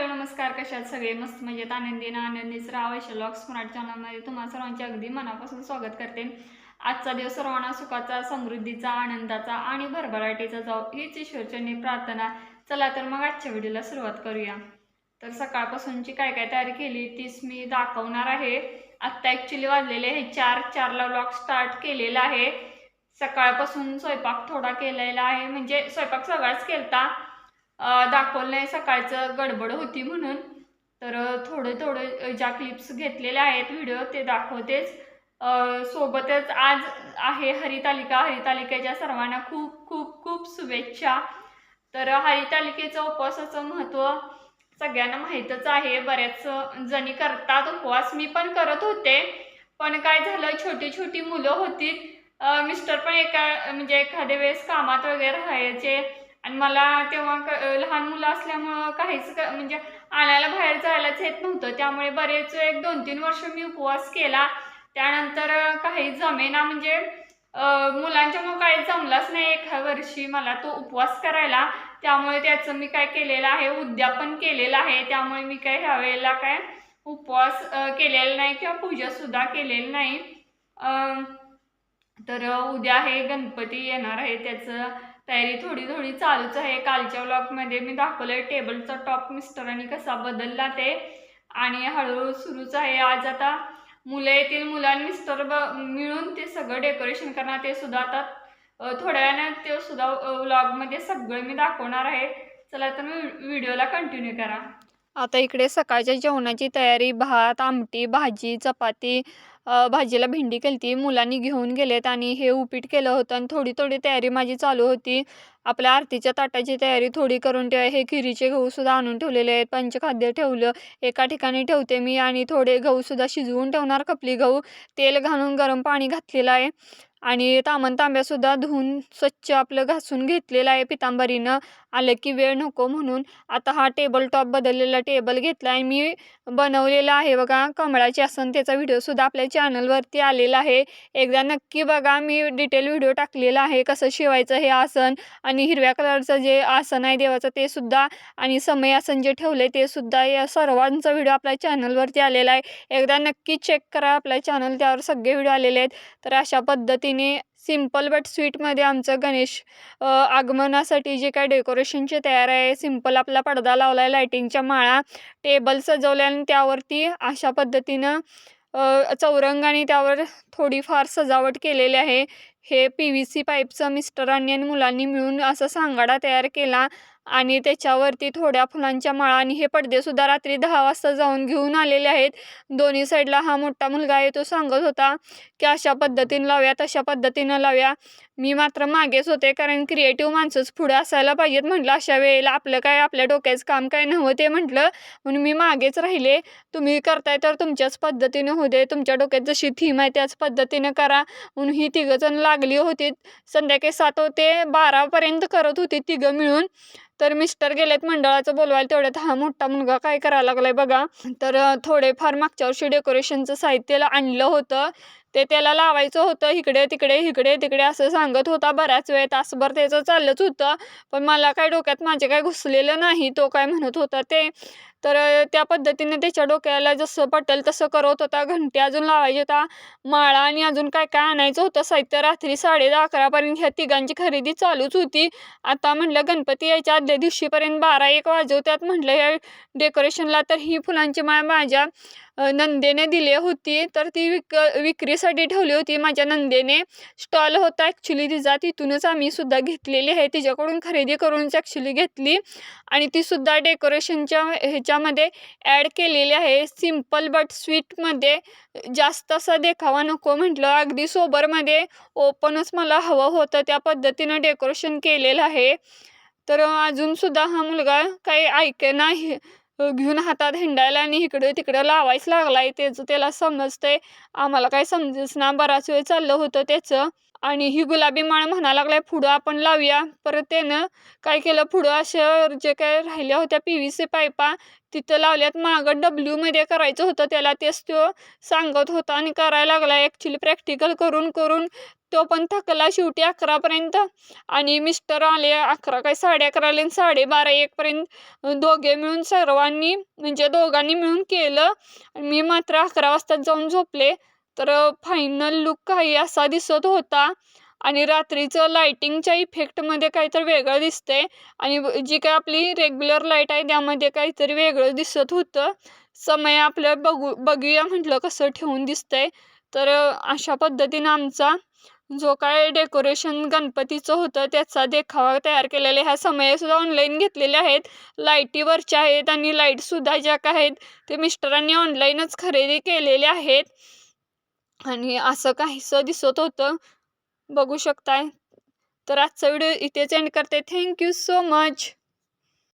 Hello नमस्कार कशात सगळे? मस्त मजेत आनंदीनं आनंदीच राव वैशलॉक्स मराठी चॅनलमध्ये तुम्हा सर्वांचे अगदी मनापासून स्वागत करते. आजचा दिवस सर्वांना सुखाचा समृद्धीचा आनंदाचा आणि भरभराटीचा जाऊ हीच ईश्वरचरणी प्रार्थना. चला तर मग आजच्या व्हिडिओला सुरुवात करूया. तर सकाळपासूनची काय काय तयारी केली तीच मी दाखवणार आहे. आत्ता ॲक्च्युली वाजलेले हे चार चारला व्लॉग स्टार्ट केलेला आहे. सकाळपासून स्वयंपाक थोडा केलेला आहे म्हणजे स्वयंपाक सगळाच केलता. दाखवलं नाही सकाळचं गडबड होती म्हणून. तर थोडे थोडे ज्या क्लिप्स घेतलेल्या आहेत व्हिडिओ ते दाखवतेच. सोबतच आज आहे हरितालिका. हरितालिकेच्या सर्वांना खूप खूप खूप शुभेच्छा. तर हरितालिकेचं उपवासाचं महत्त्व सगळ्यांना माहीतच आहे. बऱ्याच जणी करतात उपवास. मी पण करत होते. पण काय झालं? छोटी छोटी मुलं होती. मिस्टर पण एका म्हणजे एखाद्या वेळेस कामात वगैरे राहायचे. आणि मला तेव्हा लहान मुलं असल्यामुळं काहीच म्हणजे आणायला बाहेर जायलाच येत नव्हतं. त्यामुळे बरेच एक दोन तीन वर्ष मी उपवास केला. त्यानंतर काही जमेना म्हणजे मुलांच्या मग काही जमलाच नाही एका वर्षी मला तो उपवास करायला. त्यामुळे त्याचं मी काय केलेलं आहे उद्यापन केलेलं आहे. त्यामुळे मी काय ह्या वेळेला काय उपवास केलेला नाही किंवा पूजासुद्धा केलेली नाही. तर उद्या हे गणपती येणार आहे. त्याचं तयारी थोडी थोडी चालूच आहे. कालच्या व्लॉगमध्ये मी दाखवलं आहे टेबलचा टॉप मिस्टरांनी कसा बदलला ते. आणि हळूहळू सुरूच आहे. आज आता मुलं येतील मुलांनी मिस्टर ब मिळून ते सगळं डेकोरेशन करणार. ते सुद्धा आता थोड्या वेळानं ते सुद्धा व्लॉगमध्ये सगळं मी दाखवणार आहे. चला तर मी व्हिडिओला कंटिन्यू करा. आता इकडे सकाळच्या जेवणाची तयारी. भात आमटी भाजी चपाती भाजीला भेंडी केलती मुलांनी घेऊन गेलेत आणि हे उपीट केलं होतं आणि थोडी थोडी तयारी माझी चालू होती. आपल्या आरतीच्या ताटाची तयारी थोडी करून ठेवा हे खिरीचे गहूसुद्धा आणून ठेवलेले आहेत पंचखाद्य ठेवलं एका ठिकाणी ठेवते मी आणि थोडे गहूसुद्धा शिजवून ठेवणार खपली गहू तेल घालून गरम पाणी घातलेलं आहे आणि तामन तांब्यासुद्धा धुवून स्वच्छ आपलं घासून घेतलेलं आहे पितांबरीनं आलं की वेळ नको म्हणून आता हा टेबल टॉप बदललेला टेबल घेतला आहे मी बनवलेला आहे बघा. कमळाची आसन त्याचा व्हिडिओसुद्धा आपल्या चॅनलवरती आलेला आहे. एकदा नक्की बघा मी डिटेल व्हिडिओ टाकलेला आहे. कसं शिवायचं हे आसन आणि हिरव्या कलरचं जे आसन आहे देवाचं ते सुद्धा आणि समय आसन जे ठेवले ते सुद्धा या सर्वांचा व्हिडिओ आपल्या चॅनलवरती आलेला आहे. एकदा नक्की चेक करा आपल्या चॅनल त्यावर सगळे व्हिडिओ आलेले आहेत. तर अशा पद्धतीने सिंपल बट स्वीटमध्ये आमचं गणेश आगमनासाठी जे काय डेकोरेशनचे तयार आहे सिंपल आपला पडदा लावला आहे लायटिंगच्या माळा टेबल सजवल्या आणि त्यावरती अशा पद्धतीनं चौरंगाने चौरंग आणि त्यावर थोडीफार सजावट केलेली आहे. हे पी व्ही सी पाईपचं मिस्टरांनी आणि मुलांनी मिळून असा सांगाडा तयार केला. आणि त्याच्यावरती थोड्या फुलांच्या माळा आणि हे पडदेसुद्धा रात्री दहा वाजता जाऊन घेऊन आलेले आहेत. दोन्ही साईडला हा मोठा मुलगा आहे तो सांगत होता की अशा पद्धतीनं लावूया तशा पद्धतीनं लावूया. मी मात्र मागेच होते कारण क्रिएटिव्ह माणसंच पुढे असायला पाहिजेत म्हटलं. अशा वेळेला आपलं काय आपल्या डोक्याचं काम काय नव्हतं ते म्हटलं. म्हणून मी मागेच राहिले. तुम्ही करताय तर तुमच्याच पद्धतीनं होऊ दे. तुमच्या डोक्यात जशी थीम आहे त्याच पद्धतीनं करा. म्हणून ही तिघंजण लागली होती. संध्याकाळी सात ते बारापर्यंत करत होती तिघं मिळून. तर मिस्टर गेलेत मंडळाचं बोलवायला तेवढ्यात हा मोठा मुलगा काय करायला लागलाय बघा. तर थोडेफार मागच्या वर्षी डेकोरेशनचं साहित्य आणलं होतं. ते त्याला लावायचं होतं इकडे तिकडे इकडे तिकडे असं सांगत होता बऱ्याच वेळ तासभर त्याचं चाललंच होतं. पण मला काय डोक्यात माझे काय घुसलेलं नाही तो काय म्हणत होता ते. तर त्या पद्धतीने त्याच्या डोक्याला जसं पटेल तसं करत होता घंटे अजून लावायचे होता. माळा आणि अजून काय काय आणायचं होतं साहित्य रात्री साडे दहा अकरापर्यंत ह्या तिघांची खरेदी चालूच होती. आता म्हटलं गणपती यायच्या आदल्या दिवशीपर्यंत बारा एक वाजवत्यात म्हटलं या डेकोरेशनला तर ही फुलांची माळ माझ्या नंदेने दिली होती. तर ती विक विक्रीसाठी ठेवली होती. माझ्या नंदेने स्टॉल होता ॲक्च्युली तिचा. तिथूनच आम्ही सुद्धा घेतलेली आहे. तिच्याकडून खरेदी करूनच ॲक्च्युली घेतली. आणि ती सुद्धा डेकोरेशनच्या ह्याच्यामध्ये ॲड केलेली आहे. सिंपल बट स्वीटमध्ये जास्त असा देखावा नको म्हटलं. अगदी सोबरमध्ये ओपनच मला हवं होतं. त्या पद्धतीनं डेकोरेशन केलेलं आहे. तर अजूनसुद्धा हा मुलगा काही ऐकेना नाही. घेऊन हातात हिंडायला आणि इकडे तिकडे लावायच लागलाय. त्याचं त्याला समजतंय. आम्हाला काय समजेच ना बराच वेळ चाललं होतं त्याचं. आणि ही गुलाबी माळ म्हणा लागलाय पुढं आपण लावूया. परत त्यानं काय केलं? पुढं अशा जे काय राहिल्या होत्या पी व्ही सी पायपा तिथं लावल्यात. मागं डब्ल्यूमध्ये करायचं होतं. त्याला तेच तो सांगत होता आणि करायला लागला ॲक्च्युली प्रॅक्टिकल करून करून तो पण थकला शेवटी अकरापर्यंत आणि मिस्टर आले अकरा काय साडे अकरा आले आणि साडेबारा एकपर्यंत दोघे मिळून सर्वांनी म्हणजे दोघांनी मिळून केलं. मी मात्र अकरा वाजता जाऊन झोपले. तर फायनल लुक काही असा दिसत होता. आणि रात्रीचं लाईटिंगच्या इफेक्टमध्ये काहीतरी वेगळं दिसतंय. आणि जी काय आपली रेग्युलर लाइट आहे त्यामध्ये काहीतरी वेगळं दिसत होतं. समय आपलं बघू बघूया म्हटलं कसं ठेवून दिसतंय. तर अशा पद्धतीनं आमचा जो काय डेकोरेशन गणपतीचं होतं त्याचा देखावा तयार केलेला ह्या समयसुद्धा ऑनलाईन घेतलेल्या आहेत. लाईटीवरच्या आहेत आणि लाईटसुद्धा ज्या काय आहेत ते मिस्टरांनी ऑनलाईनच खरेदी केलेले आहेत. आणि असं काहीसं दिसत होतं. बघू शकताय. तर आजचा व्हिडिओ इथेच एंड करते. Thank you so much